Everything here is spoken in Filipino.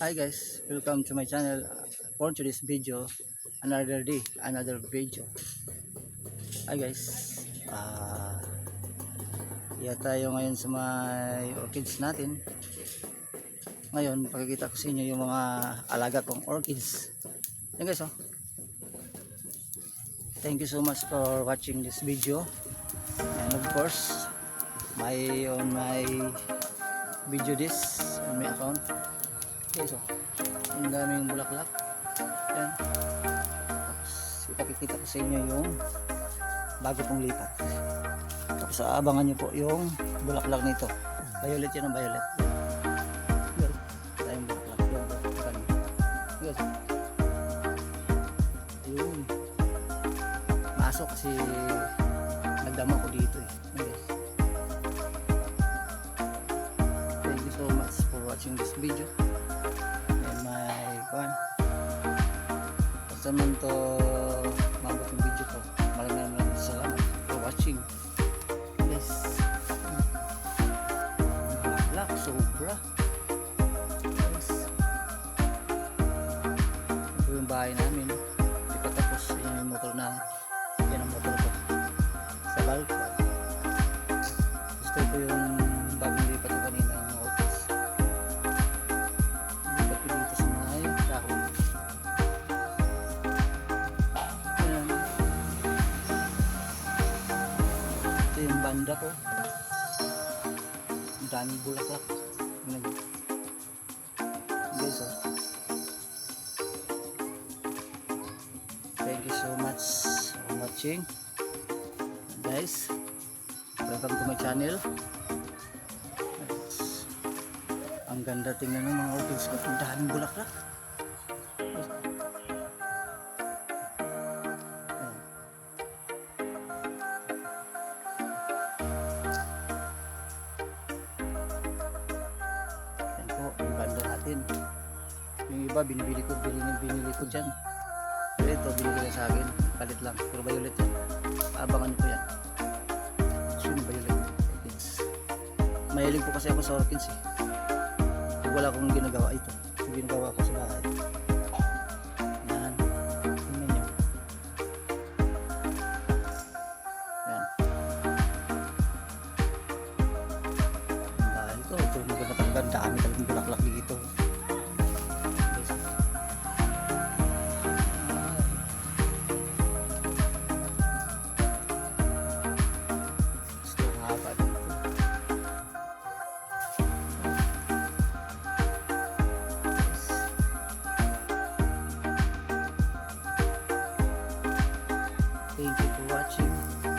Hi guys, welcome to my channel. For today's video, another day, another video. Hi guys, ah iya tayo ngayon sa may orchids natin. Ngayon, pakikita ko sa inyo yung mga alaga kong orchids. Yan guys, oh. Thank you so much for watching this video. And of course, my on my video this on my account guys oh ang daming bulaklak. Yan tapos ipakikita ko sa inyo yung bago pong lipat. Tapos aabangan nyo po yung bulaklak nito. Violet yan ang violet. Yan tayong bulaklak. Yan guys yun masok kasi nagdama ko dito eh. Guys thank you so much for watching this video fan basta man to mabot yung video ko. Maraming maraming salamat for watching. Yes. Black sobra. Yes. Ito yung bahay namin. Hindi pa tapos yun yung motor na yan ang motor ko. Sa balko gusto ko yung yung banda ko ang daming bulaklak. Ayan. guys oh thank you so much for watching. Guys welcome to my channel. Ang ganda tingnan ng mga orchids ko. Ang daming bulaklak iba, binibili ko, binili, binili ko dyan. Pero ito, binili ko sa akin. Palit lang. Pero violet yan. Abangan ko yan. Sino violet? Orchids. Mahilig po kasi ako sa orchids eh. Wala akong ginagawa ito. Yung ginagawa ko sa bahay. Yan. Nyo. Bahay ko. Ito yung magandang ganda. Dami talagang bulaklak. Thank you.